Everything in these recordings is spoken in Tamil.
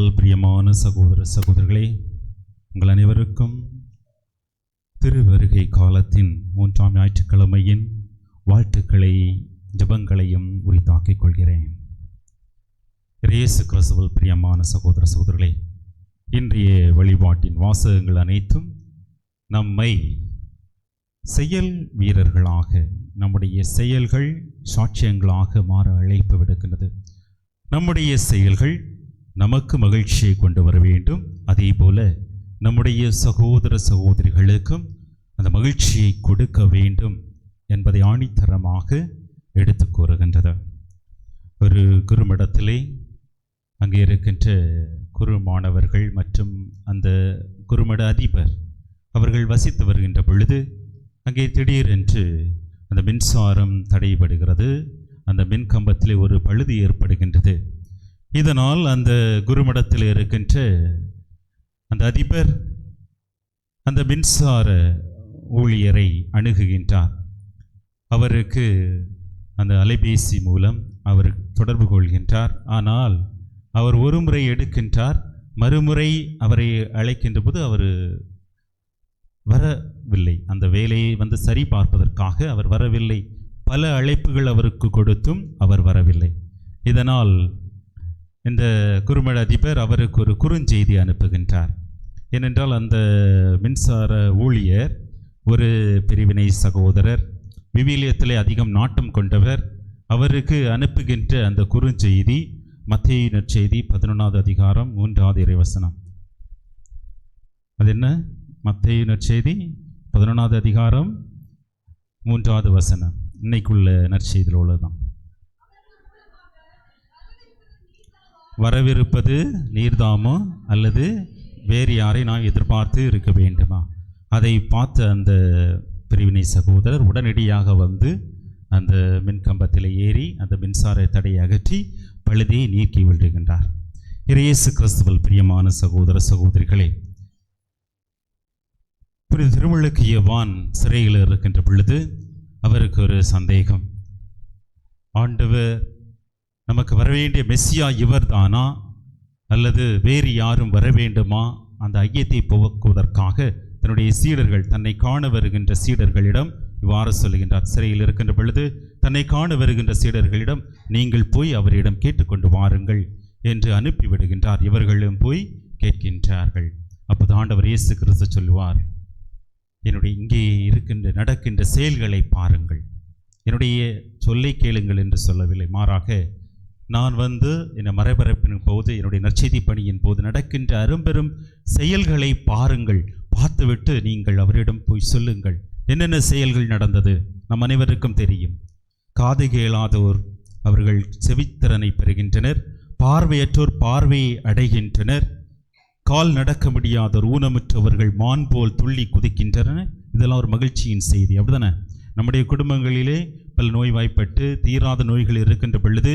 கிறிஸ்துவல் பிரியமான சகோதர சகோதரர்களே உங்கள் அனைவருக்கும் திருவருகை காலத்தின் மூன்றாம் ஞாயிற்றுக்கிழமையின் வாழ்த்துக்களை ஜெபங்களையும் உரித்தாக்கிக் கொள்கிறேன். ரேசு கிறிஸ்துவல் பிரியமான சகோதர சகோதரர்களே இன்றைய வழிபாட்டின் வாசகங்கள் அனைத்தும் நம்மை செயல் வீரர்களாக நம்முடைய செயல்கள் சாட்சியங்களாக மாற அழைப்பு விடுக்கின்றது. நம்முடைய செயல்கள் நமக்கு மகிழ்ச்சியை கொண்டு வர வேண்டும். அதே போல நம்முடைய சகோதர சகோதரிகளுக்கும் அந்த மகிழ்ச்சியை கொடுக்க வேண்டும் என்பதை ஆணித்தரமாக எடுத்து கூறுகின்றது ஒரு குருமடத்திலே அங்கே இருக்கின்ற குரு மாணவர்கள் மற்றும் அந்த குருமட அதிபர் அவர்கள் வசித்து வருகின்ற பொழுது அங்கே திடீரென்று அந்த மின்சாரம் தடைபடுகிறது. அந்த மின் கம்பத்திலே ஒரு பழுது ஏற்படுகின்றது. இதனால் அந்த குருமடத்தில் இருக்கின்ற அந்த அதிபர் அந்த மின்சார ஊழியரை அணுகுகின்றார். அவருக்கு அந்த அலைபேசி மூலம் அவர் தொடர்பு கொள்கின்றார். ஆனால் அவர் ஒரு முறை எடுக்கின்றார் மறுமுறை அவரை அழைக்கின்ற போது அவர் வரவில்லை. அந்த வேலையை வந்து சரி பார்ப்பதற்காக அவர் வரவில்லை. பல அழைப்புகள் அவருக்கு கொடுத்தும் அவர் வரவில்லை. இதனால் இந்த குறுமட அதிபர் அவருக்கு ஒரு குறுஞ்செய்தி அனுப்புகின்றார். ஏனென்றால் அந்த மின்சார ஊழியர் ஒரு பிரிவினை சகோதரர் விவிலியத்திலே அதிகம் நாட்டம் கொண்டவர். அவருக்கு அனுப்புகின்ற அந்த குறுஞ்செய்தி மத்திய நற்செய்தி பதினொன்றாவது அதிகாரம் மூன்றாவது இறைவசனம். அது என்ன மத்திய நற்செய்தி பதினொன்றாவது அதிகாரம் மூன்றாவது வசனம். இன்னைக்குள்ள நற்செய்தியில் உள்ளதுதான் வரவிருப்பது நீர்தாமோ அல்லது வேறு யாரை நான் எதிர்பார்த்து இருக்க வேண்டுமா? அதை பார்த்த அந்த பிரிவினை சகோதரர் உடனடியாக வந்து அந்த மின்கம்பத்தில் ஏறி அந்த மின்சார தடையை அகற்றி பழுதியை நீக்கி விடுகின்றார். இறையேசு கிறிஸ்துவல் பிரியமான சகோதர சகோதரிகளே புனித திருமலுக்கு யவான் சிறையில் இருக்கின்ற பொழுது அவருக்கு ஒரு சந்தேகம். ஆண்டவர் நமக்கு வரவேண்டிய மெஸ்ஸியா இவர்தானா அல்லது வேறு யாரும் வர வேண்டுமா அந்த ஐயத்தை போக்குவதற்காக தன்னுடைய சீடர்கள் தன்னை காண வருகின்ற சீடர்களிடம் இவ்வாறு சொல்லுகின்றார். சிறையில் இருக்கின்ற பொழுது தன்னை காண வருகின்ற சீடர்களிடம் நீங்கள் போய் அவரிடம் கேட்டுக்கொண்டு வாருங்கள் என்று அனுப்பிவிடுகின்றார் இவர்களும் போய் கேட்கின்றார்கள். அப்போது ஆண்டவர் இயேசு கிறிஸ்து சொல்லுவார் என்னுடைய இங்கே இருக்கின்ற நடக்கின்ற செயல்களை பாருங்கள். என்னுடைய சொல்லை கேளுங்கள் என்று சொல்லவில்லை. மாறாக நான் வந்து என்னை மறைபரப்பின் போது என்னுடைய நற்செய்தி பணியின் போது நடக்கின்ற அரும்பெரும் செயல்களை பாருங்கள். பார்த்துவிட்டு நீங்கள் அவரிடம் போய் சொல்லுங்கள். என்னென்ன செயல்கள் நடந்தது? நம் அனைவருக்கும் தெரியும். காது கேளாதோர் அவர்கள் செவித்திறனை பெறுகின்றனர். பார்வையற்றோர் பார்வையை அடைகின்றனர். கால் நடக்க முடியாதோர் ஊனமுற்றவர்கள் மான் போல் துள்ளி குதிக்கின்றனர். இதெல்லாம் ஒரு மகிழ்ச்சியின் செய்தி. அப்படிதானே? நம்முடைய குடும்பங்களிலே பல நோய்வாய்ப்பட்டு தீராத நோய்கள் இருக்கின்ற பொழுது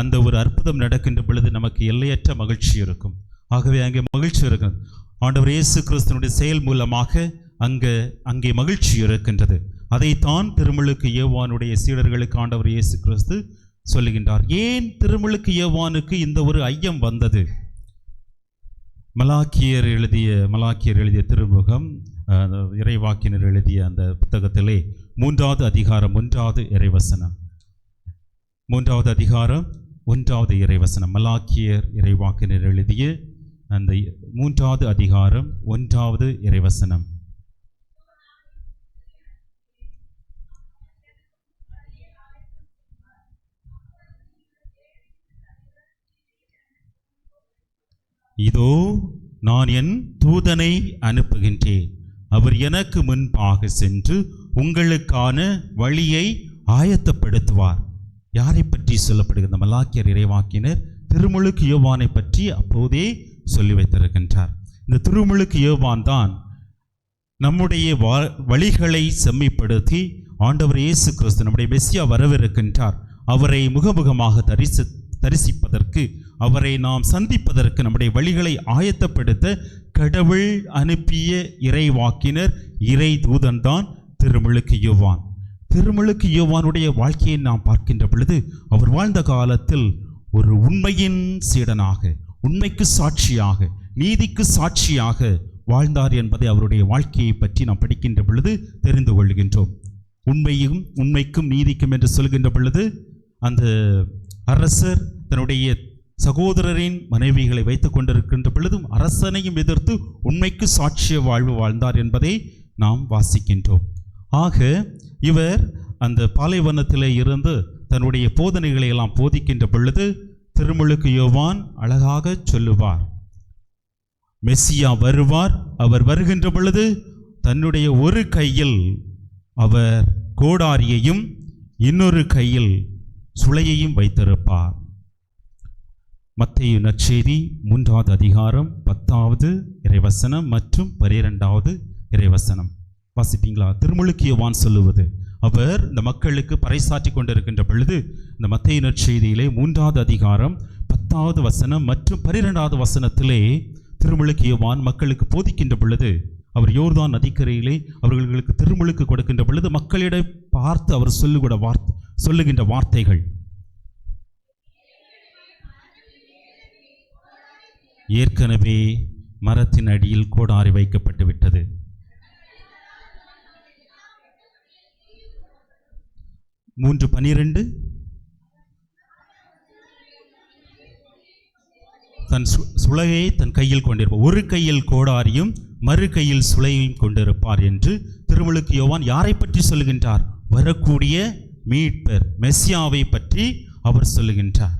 அந்த ஒரு அற்புதம் நடக்கின்ற பொழுது நமக்கு எல்லையற்ற மகிழ்ச்சி இருக்கும். ஆகவே அங்கே மகிழ்ச்சி இருக்கும். ஆண்டவர் இயேசு கிறிஸ்தனுடைய செயல் மூலமாக அங்கே அங்கே மகிழ்ச்சி இருக்கின்றது. அதைத்தான் திருமுழுக்கு ஏவானுடைய சீடர்களுக்கு ஆண்டவர் இயேசு கிறிஸ்து சொல்லுகின்றார். ஏன் திருமுழுக்கு ஏவானுக்கு இந்த ஒரு ஐயம் வந்தது? மலாக்கியர் எழுதிய மலாக்கியர் எழுதிய திருமுகம் இறைவாக்கினர் எழுதிய அந்த புத்தகத்திலே மூன்றாவது அதிகாரம் ஒன்றாவது இறைவசனம். மூன்றாவது அதிகாரம் ஒன்றாவது இறைவசனம் மலாக்கியர் இறைவாக்கினர் எழுதிய அந்த மூன்றாவது அதிகாரம் ஒன்றாவது இறைவசனம். இதோ நான் என் தூதனை அனுப்புகின்றேன். அவர் எனக்கு முன்பாக சென்று உங்களுக்கான வழியை ஆயத்தப்படுத்துவார். யாரை பற்றி சொல்லப்படுகிறது மலாக்கியர் இறைவாக்கினர் திருமுழுக்கு யோவானை பற்றி அப்போதே சொல்லி வைத்திருக்கின்றார். இந்த திருமுழுக்கு யோவான் தான் நம்முடைய வா- வழிகளை செம்மைப்படுத்தி ஆண்டவர் இயேசு கிறிஸ்து நம்முடைய மெஸ்ஸியா வரவிருக்கின்றார். அவரை முகமுகமாக தரிசி தரிசிப்பதற்கு அவரை நாம் சந்திப்பதற்கு நம்முடைய வழிகளை ஆயத்தப்படுத்த கடவுள் அனுப்பிய இறைவாக்கினர் இறை தூதன்தான் திருமுழுக்கு யோவான். திருமலுக்கு யோவானுடைய வாழ்க்கையை நாம் பார்க்கின்ற பொழுது அவர் வாழ்ந்த காலத்தில் ஒரு உண்மையின் சீடனாக உண்மைக்கு சாட்சியாக நீதிக்கு சாட்சியாக வாழ்ந்தார் என்பதை அவருடைய வாழ்க்கையை பற்றி நாம் படிக்கின்ற பொழுது தெரிந்து கொள்கின்றோம். உண்மையும் உண்மைக்கும் நீதிக்கும் என்று சொல்கின்ற பொழுது அந்த அரசர் தன்னுடைய சகோதரரின் மனைவிகளை வைத்து கொண்டிருக்கின்ற பொழுதும் அரசனையும் எதிர்த்து உண்மைக்கு சாட்சிய வாழ்வு வாழ்ந்தார் என்பதை நாம் வாசிக்கின்றோம். ஆக இவர் அந்த பாலைவனத்திலே இருந்து தன்னுடைய போதனைகளை எல்லாம் போதிக்கின்ற பொழுது திருமுழுக்கு யோவான் அழகாக சொல்லுவார். மெஸ்ஸியா வருவார். அவர் வருகின்ற பொழுது தன்னுடைய ஒரு கையில் அவர் கோடாரியையும் இன்னொரு கையில் சுளையையும் வைத்திருப்பார். மத்திய நற்செய்தி மூன்றாவது அதிகாரம் பத்தாவது இறைவசனம் மற்றும் பனிரெண்டாவது இறைவசனம். வாசிப்பீங்களா? திருமுழுக்கியவான் சொல்லுவது அவர் இந்த மக்களுக்கு பறைசாற்றி கொண்டிருக்கின்ற பொழுது இந்த மத்தேயு நற்செய்தியிலே மூன்றாவது அதிகாரம் பத்தாவது வசனம் மற்றும் பனிரெண்டாவது வசனத்திலே திருமுழுக்கியவான் மக்களுக்கு போதிக்கின்ற பொழுது அவர் யோர்தான் நதிக்கரையிலே அவர்களுக்கு திருமுழுக்கு கொடுக்கின்ற பொழுது மக்களிடம் பார்த்து அவர் சொல்லுகிற வார்த்தை சொல்லுகின்ற வார்த்தைகள். ஏற்கனவே மரத்தின் அடியில் கோடாரி வைக்கப்பட்டு விட்டது மூன்று பனிரெண்டு. தன் சு- தன் கையில் கொண்டிருப்பார் ஒரு கையில் கோடாரியும் மறு கையில் சுளையையும் கொண்டிருப்பார் என்று திருமுழுக்கு யோவான் யாரை பற்றி சொல்லுகின்றார் வரக்கூடிய மீட்பர் மெஸ்ஸியாவை பற்றி அவர் சொல்லுகின்றார்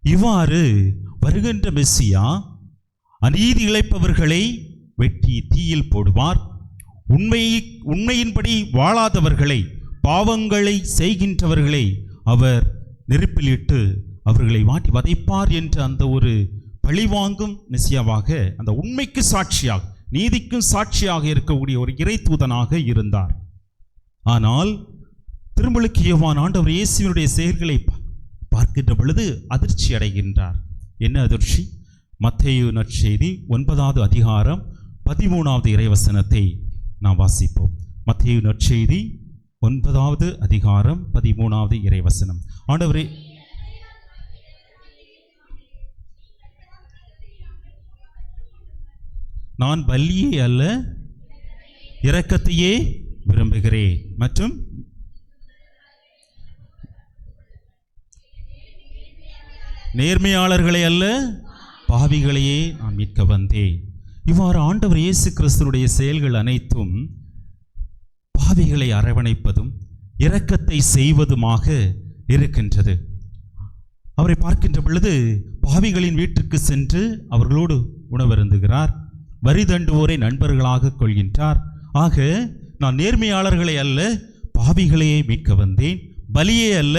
இவ்வாறு வருகின்ற மெஸ்ஸியா அநீதி இழைப்பவர்களை வெட்டி தீயில் போடுவார். உண்மையை உண்மையின்படி வாழாதவர்களை பாவங்களை செய்கின்றவர்களை அவர் நெருப்பிலிட்டு அவர்களை வாட்டி வதைப்பார் என்ற அந்த ஒரு பழிவாங்கும் மெசியாவாக அந்த உண்மைக்கு சாட்சியாக நீதிக்கும் சாட்சியாக இருக்கக்கூடிய ஒரு இறை தூதனாக இருந்தார். ஆனால் திருமலுக்கு யோவான் ஆண்டவர் இயேசுவினுடைய செயல்களை பா- பார்க்கின்ற பொழுது அதிர்ச்சி அடைகின்றார். என்ன அதிர்ச்சி? மத்தேயு நற்செய்தி ஒன்பதாவது அதிகாரம் பதிமூணாவது இறைவசனத்தை நாம் வாசிப்போம். மத்தேயு நற்செய்தி ஒன்பதாவது அதிகாரம் பதிமூணாவது இறைவசனம். ஆண்டவரே நான் பல்லியை அல்ல இரக்கத்தையே விரும்புகிறேன். மற்றும் நேர்மையாளர்களை அல்ல பாவிகளையே நான் மீட்க வந்தேன். இவ்வாறு ஆண்டவர் இயேசு கிறிஸ்துனுடைய செயல்கள் அனைத்தும் பாவிகளை அரவணைப்பதும் இரக்கத்தை செய்வதுமாக இருக்கின்றது. அவரை பார்க்கின்ற பொழுது பாவிகளின் வீட்டுக்கு சென்று அவர்களோடு உணவருந்துகிறார். வரி தண்டுவோரை நண்பர்களாக கொள்கின்றார். ஆக நான் நேர்மையாளர்களை அல்ல பாவிகளையே மீட்க வந்தேன். பலியே அல்ல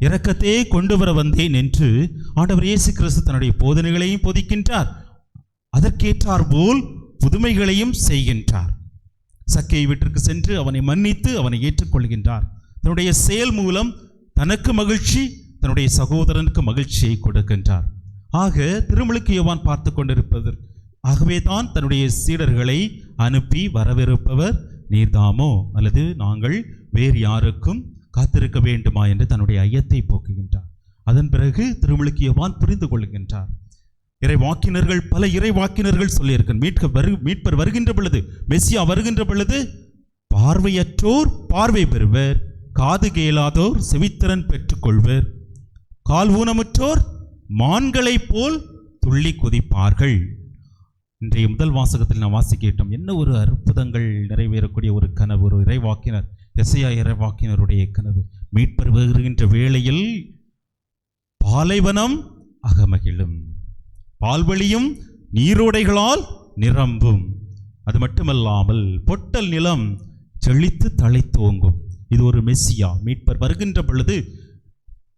இரக்கத்தையே கொண்டு வர வந்தேன் என்று ஆண்டவர் இயேசு கிறிஸ்து தன்னுடைய போதனைகளையும் போதிக்கின்றார். அதற்கேற்றார் போல் புதுமைகளையும் செய்கின்றார். சக்கையை வீட்டிற்கு சென்று அவனை மன்னித்து அவனை ஏற்றுக்கொள்கின்றார். தன்னுடைய செயல் மூலம் தனக்கு மகிழ்ச்சி தன்னுடைய சகோதரனுக்கு மகிழ்ச்சியை கொடுக்கின்றார். ஆக திருமலுக்கு யோவான் பார்த்து கொண்டிருப்பது ஆகவே தான் தன்னுடைய சீடர்களை அனுப்பி வரவிருப்பவர் நீர்தாமோ? அல்லது நாங்கள் வேறு யாருக்கும் காத்திருக்க வேண்டுமா? என்று தன்னுடைய ஐயத்தை போக்குகின்றார். அதன் பிறகு திருமலுக்கு யோவான் புரிந்து கொள்கின்றார். இறை வாக்கினர்கள் பல இறை வாக்கினர்கள் சொல்லியிருக்க மீட்க வரு மீட்பர் வருகின்ற பொழுது மெஸ்ஸியா வருகின்ற பொழுது பார்வையற்றோர் பார்வை பெறுவர் காது கேளாதோர் செவித்திறன் பெற்றுக்கொள்வர். கால் ஊனமுற்றோர் மான்களைப் போல் துள்ளி குதிப்பார்கள். இன்றைய முதல் வாசகத்தில் நாம் வாசிக்கிட்டோம் என்ன ஒரு அற்புதங்கள் நிறைவேறக்கூடிய ஒரு கனவு ஒரு இறைவாக்கினர் எசையா இறைவாக்கினருடைய கனவு. மீட்பர் வருகின்ற வேளையில் பாலைவனம் அகமகிழும். பால்வழியும் நீரோடைகளால் நிரம்பும். அது மட்டுமல்லாமல் பொட்டல் நிலம் செழித்து தழைத்தோங்கும் இது ஒரு மெஸ்ஸியா? மீட்பர் வருகின்ற பொழுது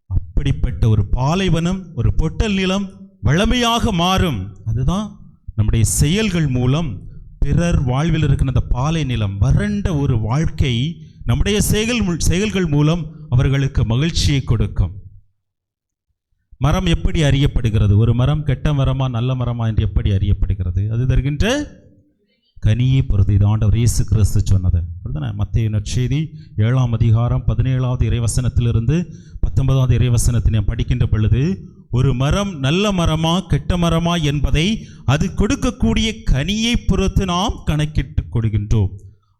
அப்படிப்பட்ட ஒரு பாலைவனம் ஒரு பொட்டல் நிலம் வளமையாக மாறும். அதுதான் நம்முடைய செயல்கள் மூலம் பிறர் வாழ்வில் இருக்கிற அந்த பாலை நிலம் வறண்ட ஒரு வாழ்க்கை நம்முடைய செயல் செயல்கள் மூலம் அவர்களுக்கு மகிழ்ச்சியை கொடுக்கும். மரம் எப்படி அறியப்படுகிறது? ஒரு மரம் கெட்ட மரமா நல்ல மரமா என்று எப்படி அறியப்படுகிறது? அது தருகின்ற கனியை பொறுத்து இது ஆண்டவர் இயேசு கிறிஸ்து சொன்னது. அப்படிதானே மத்திய நற்செய்தி ஏழாம் அதிகாரம் பதினேழாவது இறைவசனத்திலிருந்து பத்தொன்பதாவது இறைவசனத்தை நான் படிக்கின்ற பொழுது ஒரு மரம் நல்ல மரமா கெட்ட மரமா என்பதை அது கொடுக்கக்கூடிய கனியை பொறுத்து நாம் கணக்கிட்டுக் கொடுக்கின்றோம்.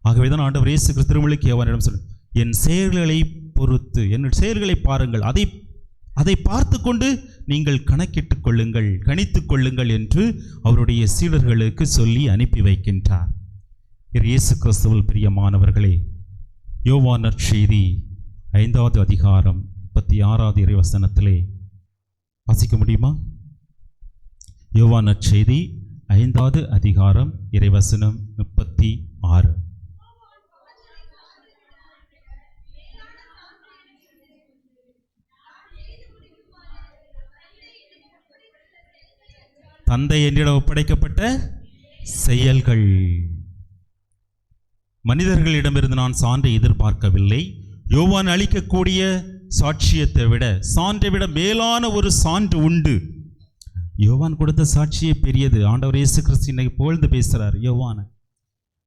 ஆகவேதான் ஆண்டவர் இயேசு கிறிஸ்து திருமலுக்கு யோவானிடம் சொல்லு என் செயல்களை பொறுத்து என் செயல்களை பாருங்கள் அதை அதை பார்த்து கொண்டு நீங்கள் கணக்கிட்டுக் கொள்ளுங்கள் கணித்துக் கொள்ளுங்கள் என்று அவருடைய சீடர்களுக்கு சொல்லி அனுப்பி வைக்கின்றார். இயேசு கிறிஸ்துவல் பிரியமானவர்களே யோவானர் நற்செய்தி ஐந்தாவது அதிகாரம் முப்பத்தி ஆறாவது இறைவசனத்திலே வாசிக்க முடியுமா? யோவானர் நற்செய்தி ஐந்தாவது அதிகாரம் இறைவசனம் முப்பத்தி ஆறு தந்தை என்னிடம் ஒப்படைக்கப்பட்ட செயல்கள். மனிதர்களிடமிருந்து நான் சான்றை எதிர்பார்க்கவில்லை. யோவான் அளிக்கக்கூடிய சாட்சியத்தை விட சான்றை விட மேலான ஒரு சான்று உண்டு. யோவான் கொடுத்த சாட்சியே பெரியது. ஆண்டவர் இயேசு கிறிஸ்து இன்னைக்கு புகழ்ந்து பேசுறார் யோவான.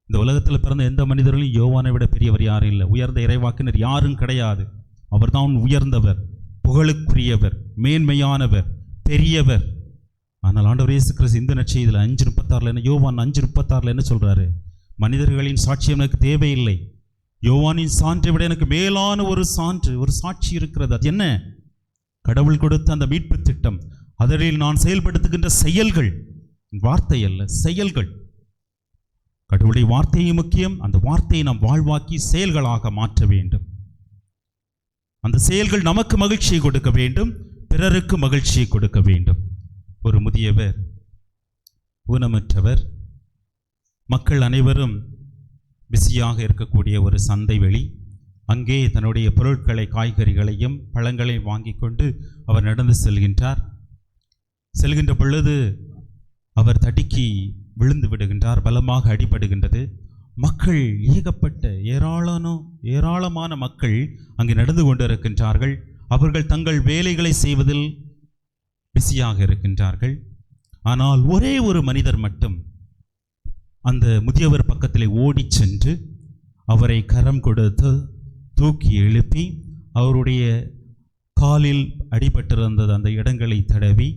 இந்த உலகத்தில் பிறந்த எந்த மனிதர்களும் யோவானை விட பெரியவர் யாரும் இல்லை. உயர்ந்த இறைவாக்கினர் யாரும் கிடையாது. அவர்தான் உயர்ந்தவர் புகழுக்குரியவர் மேன்மையானவர் பெரியவர். ஆனால் ஆண்டவர் இயேசு கிறிஸ்து இந்த நற்செய்தியில் அஞ்சு முப்பத்தாறில் என்ன? யோவான் அஞ்சு முப்பத்தாறில் என்ன சொல்றாரு? மனிதர்களின் சாட்சியம் எனக்கு தேவையில்லை. யோவானின் சான்றை விட எனக்கு மேலான ஒரு சான்று ஒரு சாட்சி இருக்கிறது. அது என்ன? கடவுள் கொடுத்த அந்த மீட்பு திட்டம். அதில் நான் செயல்படுத்துகின்ற செயல்கள். வார்த்தை அல்ல செயல்கள். கடவுளுடைய வார்த்தையும் முக்கியம். அந்த வார்த்தையை நாம் வாழ்வாக்கி செயல்களாக மாற்ற வேண்டும். அந்த செயல்கள் நமக்கு மகிழ்ச்சியை கொடுக்க வேண்டும். பிறருக்கு மகிழ்ச்சியை கொடுக்க வேண்டும். ஒரு முதியவர் ஊனமற்றவர் மக்கள் அனைவரும் பிஸியாக இருக்கக்கூடிய ஒரு சந்தை வெளி. அங்கே தன்னுடைய பொருட்களை காய்கறிகளையும் பழங்களையும் வாங்கி கொண்டு அவர் நடந்து செல்கின்றார். செல்கின்ற பொழுது அவர் தடுக்கி விழுந்து விடுகின்றார் பலமாக அடிபடுகின்றது. மக்கள் ஏகப்பட்ட ஏராளமான ஏராளமான மக்கள் அங்கே நடந்து கொண்டிருக்கின்றார்கள். அவர்கள் தங்கள் வேலைகளை செய்வதில் பிஸியாக இருக்கின்றார்கள். ஆனால் ஒரே ஒரு மனிதர் மட்டும் அந்த முதியவர் பக்கத்திலே ஓடிச் சென்று அவரை கரம் கொடுத்து தூக்கி எழுப்பி அவருடைய காலில் அடிபட்டிருந்தது அந்த இடங்களை தடவி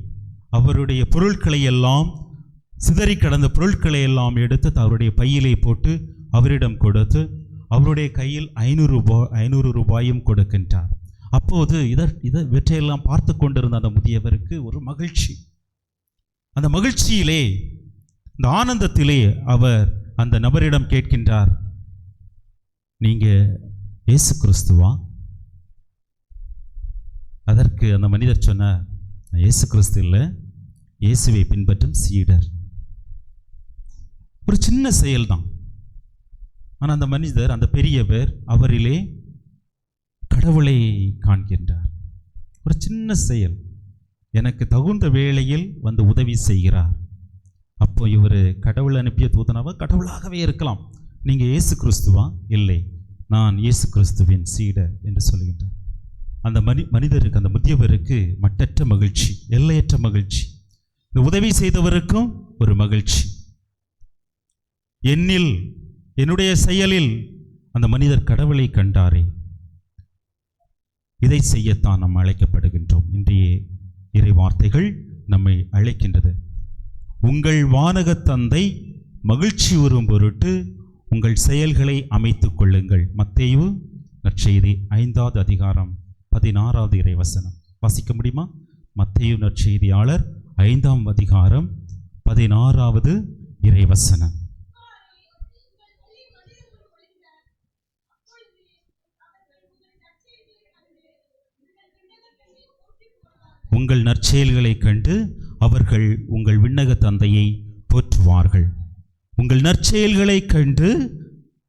அவருடைய பொருட்களை எல்லாம் சிதறி கடந்த பொருட்களை எல்லாம் எடுத்து அவருடைய பையிலே போட்டு அவரிடம் கொடுத்து அவருடைய கையில் ஐநூறு ரூபாய் ஐநூறு ரூபாயும் கொடுக்கின்றார். அப்போது இத இதை இவற்றையெல்லாம் பார்த்து கொண்டிருந்த அந்த முதியவருக்கு ஒரு மகிழ்ச்சி. அந்த மகிழ்ச்சியிலே இந்த ஆனந்தத்திலே அவர் அந்த நபரிடம் கேட்கின்றார் நீங்க இயேசு கிறிஸ்துவா? அதற்கு அந்த மனிதர் சொன்னார் இயேசு கிறிஸ்து இல்லை இயேசுவை பின்பற்றும் சீடர். ஒரு சின்ன செயல்தான். ஆனால் அந்த மனிதர் அந்த பெரியவர் அவரிலே கடவுளை காண்கின்றார். ஒரு சின்ன செயல். எனக்கு தகுந்த வேளையில் வந்து உதவி செய்கிறார். அப்போ இவர் கடவுள் அனுப்பிய தூதனாவா? கடவுளாகவே இருக்கலாம். நீங்கள் இயேசு கிறிஸ்துவா? இல்லை. நான் இயேசு கிறிஸ்துவின் சீடர் என்று சொல்லுகின்றார் அந்த மனி மனிதருக்கு அந்த முதியவருக்கு மட்டற்ற மகிழ்ச்சி எல்லையற்ற மகிழ்ச்சி. இந்த உதவி செய்தவருக்கும் ஒரு மகிழ்ச்சி. என்னில் என்னுடைய செயலில் அந்த மனிதர் கடவுளை கண்டாரே. இதை செய்யத்தான் நாம் அழைக்கப்படுகின்றோம். இன்றைய இறை வார்த்தைகள் நம்மை அழைக்கின்றது. உங்கள் வானக தந்தை மகிழ்ச்சி உறும் பொருட்டு உங்கள் செயல்களை அமைத்துக் கொள்ளுங்கள். மத்தேயு நற்செய்தி ஐந்தாவது அதிகாரம் பதினாறாவது இறைவசனம். வாசிக்க முடியுமா? மத்தேயு நற்செய்தியாளர் ஐந்தாம் அதிகாரம் பதினாறாவது இறைவசனம். உங்கள் நற்செயல்களைக் கண்டு அவர்கள் உங்கள் விண்ணக தந்தையை போற்றுவார்கள். உங்கள் நற்செயல்களைக் கண்டு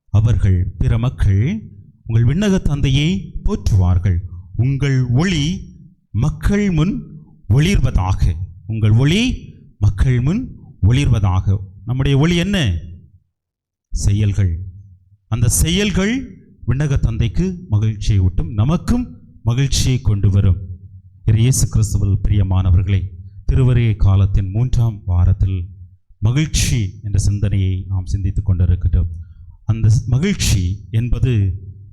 அவர்கள் பிற மக்கள் உங்கள் விண்ணக தந்தையை போற்றுவார்கள். உங்கள் ஒளி மக்கள் முன் ஒளிர்வதாக. உங்கள் ஒளி மக்கள் முன் ஒளிர்வதாக. நம்முடைய ஒளி என்ன? செயல்கள். அந்த செயல்கள் விண்ணக தந்தைக்கு மகிழ்ச்சியை ஊட்டும் நமக்கும் மகிழ்ச்சியை கொண்டு வரும். இயேசு கிறிஸ்துவில் பிரியமானவர்களே திருவரே காலத்தின் மூன்றாம் வாரத்தில் மகிழ்ச்சி என்ற சிந்தனையை நாம் சிந்தித்துக் கொண்டிருக்கிறோம் அந்த மகிழ்ச்சி என்பது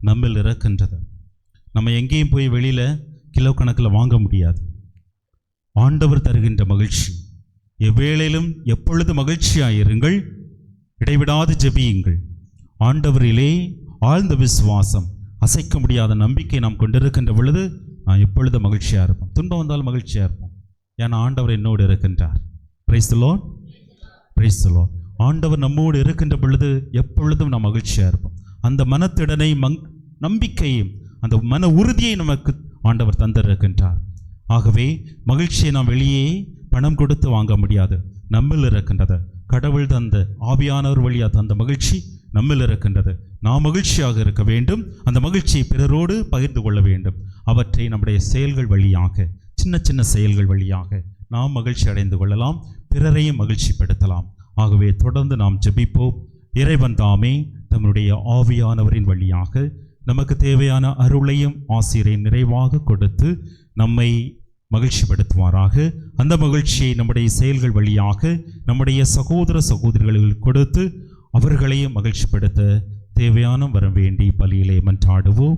நம்மில் இறக்கின்றது. நம்ம எங்கேயும் போய் வெளியில் கிலோ கணக்கில் வாங்க முடியாது. ஆண்டவர் தருகின்ற மகிழ்ச்சி எவ்வேளையிலும் எப்பொழுது மகிழ்ச்சியாயிருங்கள் இடைவிடாது ஜெபியுங்கள். ஆண்டவரிலே ஆழ்ந்த விசுவாசம் அசைக்க முடியாத நம்பிக்கை நாம் கொண்டிருக்கின்ற பொழுது நான் எப்பொழுது மகிழ்ச்சியாக இருப்போம்? துன்பம் வந்தாலும் மகிழ்ச்சியாக இருப்போம். ஏன்னா ஆண்டவர் என்னோடு இருக்கின்றார். பிரைஸ் லோன் பிரைஸ் லோன் ஆண்டவர் நம்மோடு இருக்கின்ற பொழுது எப்பொழுதும் நாம் மகிழ்ச்சியாக இருப்போம். அந்த மனத்திடனை மங் நம்பிக்கையும் அந்த மன உறுதியை நமக்கு ஆண்டவர் தந்திருக்கின்றார். ஆகவே மகிழ்ச்சியை நாம் வெளியே பணம் கொடுத்து வாங்க முடியாது. நம்மில் இருக்கின்றது. கடவுள் தந்த ஆவியானவர் வழியாக தந்த மகிழ்ச்சி நம்மில் இருக்கின்றது. நாம் மகிழ்ச்சியாக இருக்க வேண்டும். அந்த மகிழ்ச்சியை பிறரோடு பகிர்ந்து கொள்ள வேண்டும். அவற்றை நம்முடைய செயல்கள் வழியாக சின்ன சின்ன செயல்கள் வழியாக நாம் மகிழ்ச்சி அடைந்து கொள்ளலாம் பிறரையும் மகிழ்ச்சிப்படுத்தலாம். ஆகவே தொடர்ந்து நாம் ஜெபிப்போம். இறைவன் தாமே தம்முடைய ஆவியானவரின் வழியாக நமக்கு தேவையான அருளையும் ஆசிரியரை நிறைவாக கொடுத்து நம்மை மகிழ்ச்சிப்படுத்துவாராக. அந்த மகிழ்ச்சியை நம்முடைய செயல்கள் வழியாக நம்முடைய சகோதர சகோதரிகளுக்கு கொடுத்து அவர்களையும் மகிழ்ச்சிப்படுத்த தேவையான வரம் வேண்டி பலியிலே மன்றாடுவோம்.